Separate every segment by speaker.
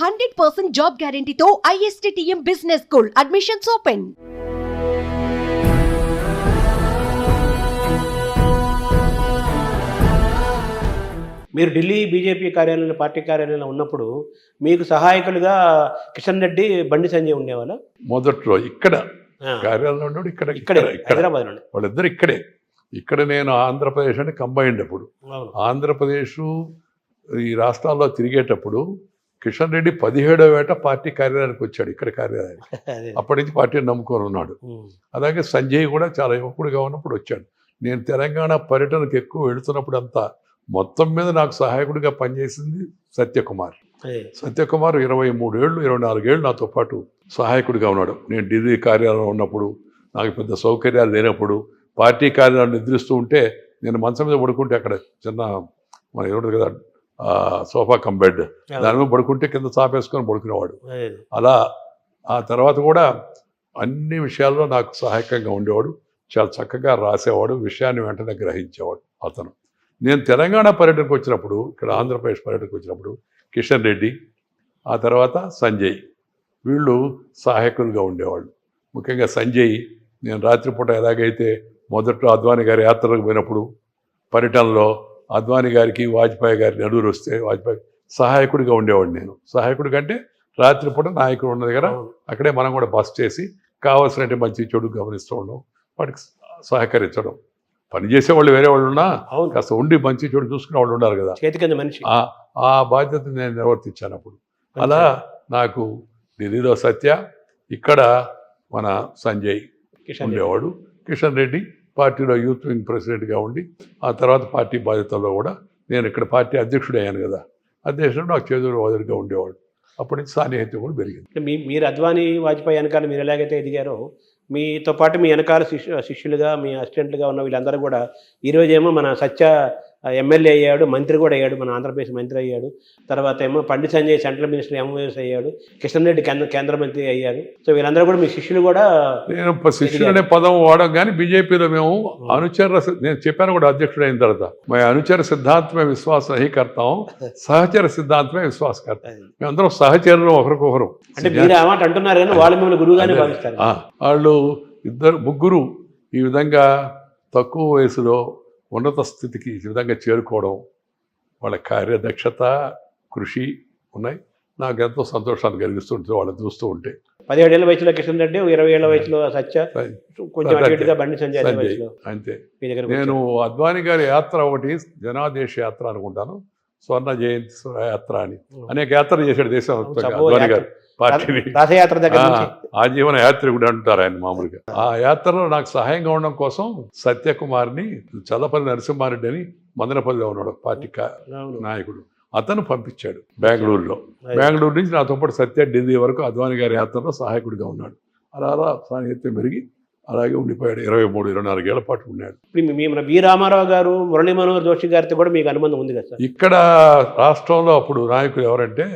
Speaker 1: Hundred percent job గ్యారంటీతో ISTTM business school. Admissions open
Speaker 2: మీరు Delhi BJP కార్యాలయంలో party కార్యాలయంలో ఉన్నప్పుడు మీకు సహాయకులుగా కిషన్ రెడ్డి బండి సంజయ్ ఉండేవాళ్ళు?
Speaker 3: మొదట్లో ఇక్కడ కార్యాలయంలో ఉన్నాడు ఇక్కడ
Speaker 2: ఇక్కడే
Speaker 3: ఇక్కడ ఇక్కడ.
Speaker 2: హైదరాబాద్
Speaker 3: వాళ్ళిద్దరు ఇక్కడే. ఇక్కడ నేను ఆంధ్రప్రదేశ్ అని కంబైండ్ అప్పుడు ఆంధ్రప్రదేశ్ ఈ రాష్ట్రాల్లో తిరిగేటప్పుడు కిషన్ రెడ్డి పదిహేడవ ఏట పార్టీ కార్యాలయానికి వచ్చాడు ఇక్కడ కార్యాలయానికి. అప్పటి నుంచి పార్టీని నమ్ముకొని ఉన్నాడు. అలాగే సంజయ్ కూడా చాలా యువకుడిగా ఉన్నప్పుడు వచ్చాడు. నేను తెలంగాణ పర్యటనకు ఎక్కువ వెళుతున్నప్పుడు అంతా మొత్తం మీద నాకు సహాయకుడిగా పనిచేసింది సత్యకుమార్. సత్యకుమార్ ఇరవై మూడేళ్ళు ఇరవై నాలుగేళ్ళు నాతో పాటు సహాయకుడిగా ఉన్నాడు. నేను ఢిల్లీ కార్యాలయంలో ఉన్నప్పుడు నాకు పెద్ద సౌకర్యాలు లేనప్పుడు పార్టీ కార్యాలయం నిద్రిస్తూ ఉంటే నేను మంచం మీద పడుకుంటే అక్కడ చిన్న మన ఏమిటి కదా సోఫా కమ్ బెడ్. దాని మీద పడుకుంటే కింద చాపేసుకొని పడుకునేవాడు. అలా ఆ తర్వాత కూడా అన్ని విషయాల్లో నాకు సహాయకంగా ఉండేవాడు. చాలా చక్కగా రాసేవాడు. విషయాన్ని వెంటనే గ్రహించేవాడు అతను. నేను తెలంగాణ పర్యటనకు వచ్చినప్పుడు ఇక్కడ ఆంధ్రప్రదేశ్ పర్యటనకు వచ్చినప్పుడు కిషన్ రెడ్డి ఆ తర్వాత సంజయ్. వీళ్ళు సహాయకులుగా ఉండేవాళ్ళు. ముఖ్యంగా సంజయ్ నేను రాత్రిపూట ఎలాగైతే మొదట్లో అద్వానీ గారి యాత్రలకు పోయినప్పుడు పర్యటనలో అద్వానీ గారికి వాజ్పేయి గారి నడువురు వస్తే వాజ్పేయి సహాయకుడిగా ఉండేవాడు నేను. సహాయకుడి కంటే రాత్రిపూట నాయకుడు ఉన్న దగ్గర. అక్కడే మనం కూడా బస్ చేసి కావాల్సినట్టు మంచి చెడు గమనిస్తూ ఉండడం వాటికి సహకరించడం. పని చేసేవాళ్ళు వేరే వాళ్ళు ఉన్నా కాస్త ఉండి మంచి చెడు చూసుకునే వాళ్ళు ఉన్నారు కదా.
Speaker 2: మనిషి.
Speaker 3: ఆ ఆ బాధ్యత నేను నిర్వర్తించాను అప్పుడు. అలా నాకు ఢిల్లీలో సత్య ఇక్కడ మన సంజయ్. ఉండేవాడు. కిషన్ రెడ్డి పార్టీలో యూత్ వింగ్ ప్రెసిడెంట్గా ఉండి ఆ తర్వాత పార్టీ బాధ్యతల్లో కూడా నేను ఇక్కడ పార్టీ అధ్యక్షుడు అయ్యాను కదా. అధ్యక్షుడు నాకు చేదురు వదిలిగా ఉండేవాడు. అప్పటి నుంచి సాన్నిహిత్యం కూడా పెరిగింది.
Speaker 2: మీ మీరు అద్వానీ వాజ్పేయి వెనకాల మీరు ఎలాగైతే ఎదిగారో మీతో పాటు మీ వెనకాల శిష్యు శిష్యులుగా మీ అసిస్టెంట్లుగా ఉన్న వీళ్ళందరూ కూడా ఈరోజేమో ఏమో మన సత్య ఎమ్మెల్యే అయ్యాడు మంత్రి కూడా అయ్యాడు మన ఆంధ్రప్రదేశ్ మంత్రి అయ్యాడు. తర్వాత ఏమో Pandit Sanjay central minister MOS అయ్యాడు కిషన్ రెడ్డి కేంద్ర కేంద్ర మంత్రి అయ్యారు సో వీళ్ళందరూ కూడా మీ శిష్యులు కూడా
Speaker 3: నేను శిష్యుడు అనే పదం వాడడం కానీ బీజేపీలో మేము అనుచర నేను చెప్పాను కూడా అధ్యక్షుడు అయిన తర్వాత. మా అనుచర సిద్ధాంతమే విశ్వాసం అహి కర్తాం. సహచర సిద్ధాంతమే విశ్వాస కర్తాం. మేమందరం సహచరులు ఒకరికొకరు.
Speaker 2: అంటే మీరు ఆ మాట అంటున్నారు కానీ వాళ్ళు మిమ్మల్ని గురువుగానే. భావిస్తారు.
Speaker 3: వాళ్ళు ఇద్దరు ముగ్గురు ఈ విధంగా తక్కువ వయసులో ఉన్నత స్థితికి ఈ విధంగా చేరుకోవడం వాళ్ళ కార్యదక్షత కృషి ఉన్నాయి. నాకు ఎంతో సంతోషాన్ని కలిగిస్తుంటుంది వాళ్ళని చూస్తూ ఉంటే.
Speaker 2: పదిహేడేళ్ళ వయసులో కిషన్ రెడ్డి ఇరవై ఏళ్ళ వయసులో సత్య కొంచెం బండి సంజయ్
Speaker 3: అంతే. నేను అద్వానీ గారి యాత్ర ఒకటి జనాదేశ యాత్ర అనుకుంటాను. స్వర్ణ జయంతి యాత్ర అని. అనేక యాత్రలు చేశాడు దేశం అద్వానీ
Speaker 2: యాత్ర.
Speaker 3: గారు. పార్టీని
Speaker 2: రథయాత్ర దగ్గర
Speaker 3: ఆజీవన యాత్రికుడు అంటారు ఆయన మామూలుగా. ఆ యాత్రలో నాకు సహాయంగా ఉండడం కోసం సత్యకుమార్ని చల్లపల్లి నరసింహారెడ్డి అని మదనపల్లిలో ఉన్నాడు పార్టీ. నాయకుడు. అతను పంపించాడు బెంగళూరులో. బెంగళూరు నుంచి నాతో పాటు సత్య ఢిల్లీ వరకు అద్వానీ గారి యాత్రలో సహాయకుడిగా ఉన్నాడు. అలా అలా సాహిత్యం పెరిగి అలాగే ఉండిపోయాడు. ఇరవై మూడు ఇరవై నాలుగేళ్ళ పాటు ఉన్నాడు.
Speaker 2: ఇప్పుడు వి రామారావు గారు మురళీ మనోహర్ జోషి గారితో కూడా మీకు అనుబంధం ఉంది కదా సార్?
Speaker 3: ఇక్కడ రాష్ట్రంలో అప్పుడు నాయకులు ఎవరంటే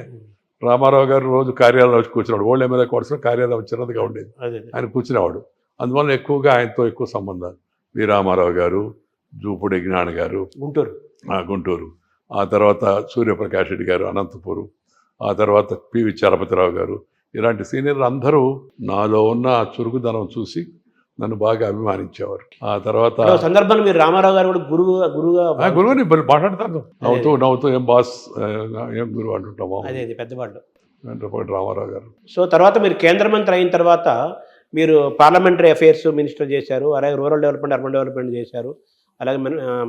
Speaker 3: రామారావు గారు రోజు కార్యాలయంలో వచ్చి కూర్చున్నాడు. ఓల్డ్ ఎమ్మెల్యే కోర్సులో కార్యాలయం చిన్నదిగా ఉండేది. ఆయన కూర్చునేవాడు. అందువల్ల ఎక్కువగా ఆయనతో ఎక్కువ సంబంధాలు. వి. రామారావు గారు జూపుడి జ్ఞాన గారు
Speaker 2: గుంటూరు.
Speaker 3: ఆ గుంటూరు. ఆ తర్వాత సూర్యప్రకాష్ రెడ్డి గారు అనంతపురం. ఆ తర్వాత పివి చలపతిరావు గారు. ఇలాంటి సీనియర్లు అందరూ నాలో ఉన్న చురుకుదనం చూసి నన్ను బాగా అభిమానించేవారు. ఆ తర్వాత
Speaker 2: సందర్భంలో మీరు రామారావు గారు కూడా గురువు గురువుగా
Speaker 3: గురువుని మాట్లాడతాను నవ్వుతూ నవ్వుతూ ఏం బాస్ ఏం గురువు అంటుంటాము
Speaker 2: అదే పెద్దవాళ్ళు.
Speaker 3: వెంటపాటి రామారావు గారు.
Speaker 2: సో తర్వాత మీరు కేంద్ర మంత్రి అయిన తర్వాత మీరు పార్లమెంటరీ అఫైర్స్ మినిస్టర్ చేశారు అలాగే రూరల్ డెవలప్మెంట్ అర్బన్ డెవలప్మెంట్ చేశారు అలాగే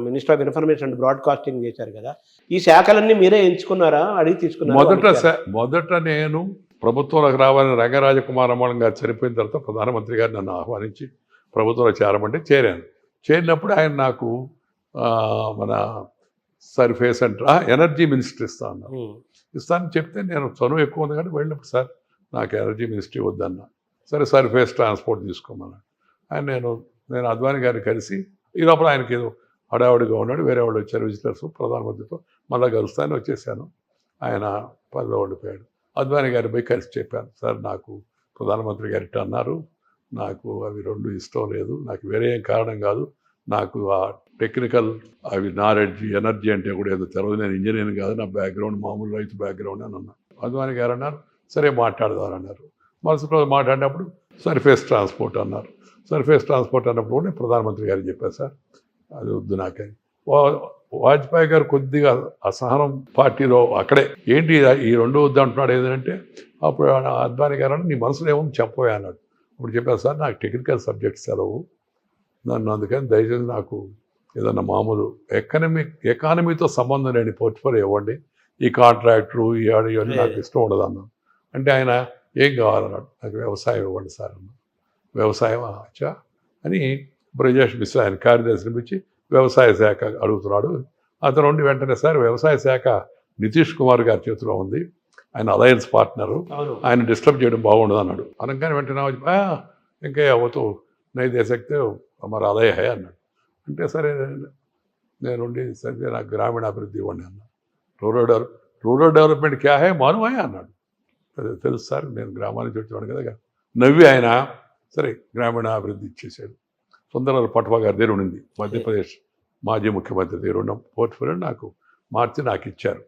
Speaker 2: minister of information and broadcasting చేశారు కదా. ఈ శాఖలన్నీ మీరే ఎంచుకున్నారా? అడిగి తీసుకున్నారా?
Speaker 3: మొదట మొదట నేను ప్రభుత్వంలోకి రావాలని రంగరాజకుమార్ అమ్మడం గారు చనిపోయిన తర్వాత ప్రధానమంత్రి గారు నన్ను ఆహ్వానించి ప్రభుత్వంలో చేరమంటే చేరాను. చేరినప్పుడు ఆయన నాకు మన సర్ఫేస్ అండ్ ఎనర్జీ మినిస్టర్ ఇస్తా అన్నారు. ఇస్తానని చెప్తే నేను చనువు ఎక్కువ ఉంది కానీ వెళ్ళినప్పుడు సార్ నాకు ఎనర్జీ మినిస్ట్రీ వద్దన్నా. సరే సర్ఫేస్ ట్రాన్స్పోర్ట్ తీసుకోమన్నాడు. ఆయన నేను నేను అద్వాని గారిని కలిసి ఈ లోపల ఆయనకి ఏదో హడావుడిగా ఉన్నాడు వేరే వాళ్ళు వచ్చారు విజిటర్స్ ప్రధానమంత్రితో మళ్ళీ కలుస్తాను వచ్చేసాను. ఆయన పనిలో ఉండిపోయాడు అద్వాని గారి పోయి కలిసి చెప్పాను సార్ నాకు ప్రధానమంత్రి గారు ఇట్ట అన్నారు. నాకు అవి రెండు ఇష్టం లేదు. నాకు వేరే ఏం కారణం కాదు. నాకు ఆ టెక్నికల్ అవి నాలెడ్జ్ ఎనర్జీ అంటే కూడా ఏదో తెలియదు నేను ఇంజనీరింగ్ కాదు. నా బ్యాక్గ్రౌండ్ మామూలు రైతు బ్యాక్గ్రౌండ్ అని అన్నా. అద్వానీ గారు అన్నారు సరే మాట్లాడదాం అన్నారు. మరుసటి రోజు మాట్లాడినప్పుడు సర్ఫేస్ ట్రాన్స్పోర్ట్ అన్నారు. సర్ఫేస్ ట్రాన్స్పోర్ట్ అన్నప్పుడు కూడా నేను ప్రధానమంత్రి గారు చెప్పారు సార్ అది వద్దు నాకని. వాజ్పేయి గారు కొద్దిగా అసహనం పార్టీలో అక్కడే. ఏంటి ఈ రెండు వద్దు అంటున్నాడు ఏంటంటే అప్పుడు ఆయన అద్వాని గారు నీ మనసులో ఏమో చెప్పవే అన్నాడు. అప్పుడు చెప్పాను సార్ నాకు టెక్నికల్ సబ్జెక్ట్ సెలవు. నన్ను అందుకని దయచేసి నాకు ఏదన్నా మామూలు ఎకనమిక్ ఎకానమీతో సంబంధం లేని పోర్ట్ఫోలియో ఇవ్వండి. ఈ కాంట్రాక్టరు ఈ ఆడు ఇవన్నీ నాకు ఇష్టం ఉండదు అన్నాను అంటే ఆయన ఏం కావాలన్నాడు? నాకు వ్యవసాయం ఇవ్వండి సార్ అన్నాడు. వ్యవసాయం అచ్చా అని బ్రజేష్ మిశ్రా ఆయన కార్యదర్శిని పిలిచి వ్యవసాయ శాఖ అడుగుతున్నాడు. అతను ఉండి వెంటనే సార్ వ్యవసాయ శాఖ నితీష్ కుమార్ గారి చేతిలో ఉంది. ఆయన అలయన్స్ పార్ట్నరు ఆయన డిస్టర్బ్ చేయడం బాగుండదు అన్నాడు. అనగానే వెంటనే వచ్చి, "ఆ, ఇంకా అవతో నై దే సక్తే మరి అదే హే అన్నాడు. అంటే సరే నేనుండి సరే నాకు గ్రామీణాభివృద్ధి ఇవ్వండి అన్న రూరల్ డెవలప్ రూరల్ డెవలప్మెంట్ క్యా హే? మానువాయే అన్నాడు. తెలుసు సార్ నేను గ్రామానికి వచ్చేవాడు కదా నవ్వి ఆయన సరే గ్రామీణాభివృద్ధి ఇచ్చేసాడు సుందరరావు పట్వా గారి దగ్గర ఉండింది. మధ్యప్రదేశ్ మాజీ ముఖ్యమంత్రి దగ్గర ఉన్న పోర్ట్ఫోలియో నాకు మార్చి నాకు ఇచ్చారు.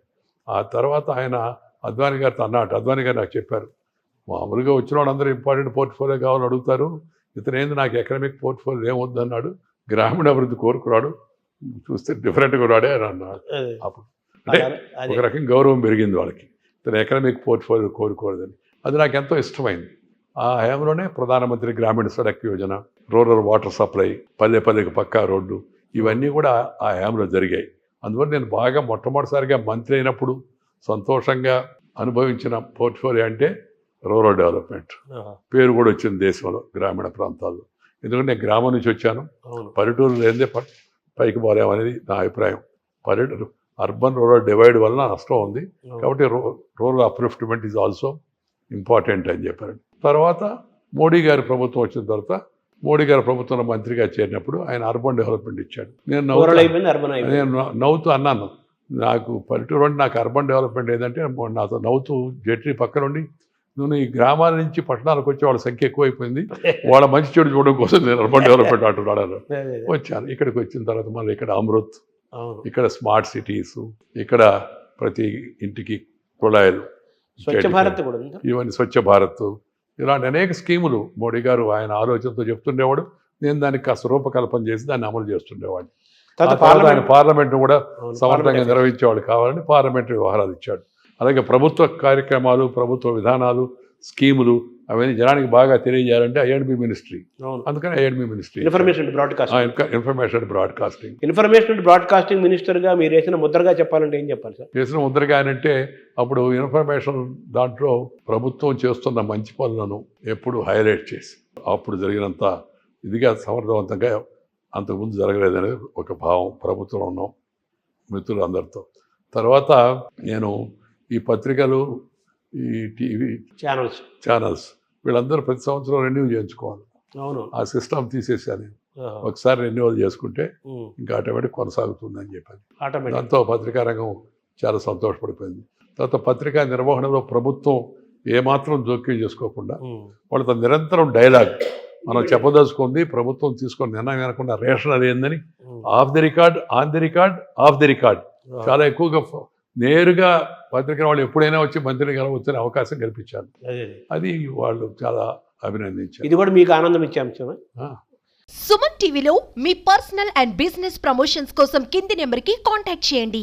Speaker 3: ఆ తర్వాత ఆయన అద్వాని గారితో అన్నట్టు అద్వాని గారు నాకు చెప్పారు మామూలుగా వచ్చిన వాళ్ళందరూ ఇంపార్టెంట్ పోర్ట్ఫోలియో కావాలని అడుగుతారు. ఇతను ఏంది నాకు ఎకనామిక్ పోర్ట్ఫోలియో ఏమొద్దు అన్నాడు. గ్రామీణ అభివృద్ధి కోరుకున్నాడు. చూస్తే డిఫరెంట్గా ఉన్నాడే అని అన్నాడు. అప్పుడు అంటే. ఒక రకం గౌరవం పెరిగింది వాళ్ళకి. ఇతను ఎకనామిక్ పోర్ట్ఫోలియో కోరుకోలేదని. అది నాకు ఎంతో ఇష్టమైంది. ఆ హయాంలోనే Pradhan Mantri Grameen Sadak Yojana rural water supply పల్లె పల్లెకి పక్కా రోడ్డు ఇవన్నీ కూడా ఆ హయాంలో జరిగాయి. అందువల్ల నేను బాగా మొట్టమొదటిసారిగా మంత్రి అయినప్పుడు సంతోషంగా అనుభవించిన పోర్ట్ఫోలియో అంటే రూరల్ డెవలప్మెంట్. పేరు కూడా వచ్చింది దేశంలో గ్రామీణ ప్రాంతాల్లో. ఎందుకంటే నేను గ్రామం నుంచి వచ్చాను. పల్లెటూరు లేదే పైకి పోలేమనేది నా అభిప్రాయం. పల్లెటూరు అర్బన్ రూరల్ డివైడ్ వలన నష్టం ఉంది. కాబట్టి రూ- rural upliftment is also important అని చెప్పారు తర్వాత మోడీ గారి ప్రభుత్వం వచ్చిన తర్వాత మోడీ గారి ప్రభుత్వంలో మంత్రిగా చేరినప్పుడు ఆయన అర్బన్ డెవలప్మెంట్ ఇచ్చాడు. నేను నేను నవ్వు- నవ్వుతూ అన్నాను. నాకు పల్లెటూరు అంటే నాకు అర్బన్ డెవలప్మెంట్ ఏదంటే మొన్న నాతో నవ్వుతూ జెట్రీ పక్కనుండి నువ్వు ఈ గ్రామాల నుంచి పట్టణాలకు వచ్చే వాళ్ళ సంఖ్య ఎక్కువైపోయింది. వాళ్ళ మంచి చెడు చూడడం కోసం నేను అర్బన్ డెవలప్మెంట్
Speaker 2: అదే.
Speaker 3: వచ్చాను. ఇక్కడికి వచ్చిన తర్వాత మళ్ళీ ఇక్కడ అమృత్ ఇక్కడ స్మార్ట్ సిటీస్ ఇక్కడ ప్రతి ఇంటికి కుళాయిలు
Speaker 2: స్వచ్ఛ భారత్
Speaker 3: ఇవన్నీ స్వచ్ఛ భారత్ ఇలాంటి అనేక స్కీములు మోడీ గారు ఆయన ఆలోచనతో చెప్తుండేవాడు. నేను దానికి కాస్త రూపకల్పన చేసి దాన్ని అమలు చేస్తుండేవాడిని. ఆయన
Speaker 2: పార్లమెంట్
Speaker 3: కూడా సమర్థంగా నిర్వహించేవాళ్ళు కావాలని పార్లమెంటరీ వ్యవహారాలు ఇచ్చాడు. అలాగే ప్రభుత్వ కార్యక్రమాలు ప్రభుత్వ విధానాలు స్కీములు అవన్నీ జనానికి బాగా తెలియజేయాలంటే ఐఎండ్బి మినిస్ట్రీ అందుకని I and B ministry
Speaker 2: information broadcasting
Speaker 3: information broadcasting
Speaker 2: information broadcasting మినిస్టర్గా మీరు వేసిన ముద్రగా చెప్పాలంటే ఏం చెప్పాలి సార్?
Speaker 3: చేసిన ముద్రగా అంటే అప్పుడు ఇన్ఫర్మేషన్ దాంట్లో ప్రభుత్వం చేస్తున్న మంచి పనులను ఎప్పుడు హైలైట్ చేసి అప్పుడు జరిగినంత ఇదిగా సమర్థవంతంగా అంతకుముందు జరగలేదనేది ఒక భావం ప్రభుత్వంలో ఉన్నాం మిత్రులు అందరితో తర్వాత నేను ఈ పత్రికలు ఈ టీవీ
Speaker 2: ఛానల్స్
Speaker 3: ఛానల్స్ వీళ్ళందరూ ప్రతి సంవత్సరం రెన్యూ చేయించుకోవాలి.
Speaker 2: అవును.
Speaker 3: ఆ సిస్టమ్ తీసేసాను నేను. ఒకసారి రెన్యువల్ చేసుకుంటే. ఇంకా ఆటోమేటిక్ కొనసాగుతుందని చెప్పాను
Speaker 2: ఆటోమేటిక్.
Speaker 3: దాంతో పత్రికా రంగం చాలా సంతోషపడిపోయింది. తర్వాత పత్రికా నిర్వహణలో ప్రభుత్వం ఏమాత్రం జోక్యం చేసుకోకుండా. వాళ్ళతో నిరంతరం డైలాగ్ మనం చెప్పదలుచుకుంది ప్రభుత్వం తీసుకొని నిర్ణయం అనకుండా రేషన్ అది ఏందని. Off the record on the record off the record చాలా ఎక్కువగా నేరుగా పత్రిక వాళ్ళు ఎప్పుడైనా వచ్చి మంత్రిని కలవచ్చని అవకాశం కల్పించారు. అదే, వాళ్ళు చాలా అభినందించారు.
Speaker 2: ఇది కూడా మీకు ఆనందం ఇచ్చే అంశమే?
Speaker 3: ఆ.
Speaker 1: సుమన్ టీవీలో మీ పర్సనల్ అండ్ బిజినెస్ ప్రమోషన్స్ కోసం కింది నెంబర్కి కాంటాక్ట్ చేయండి.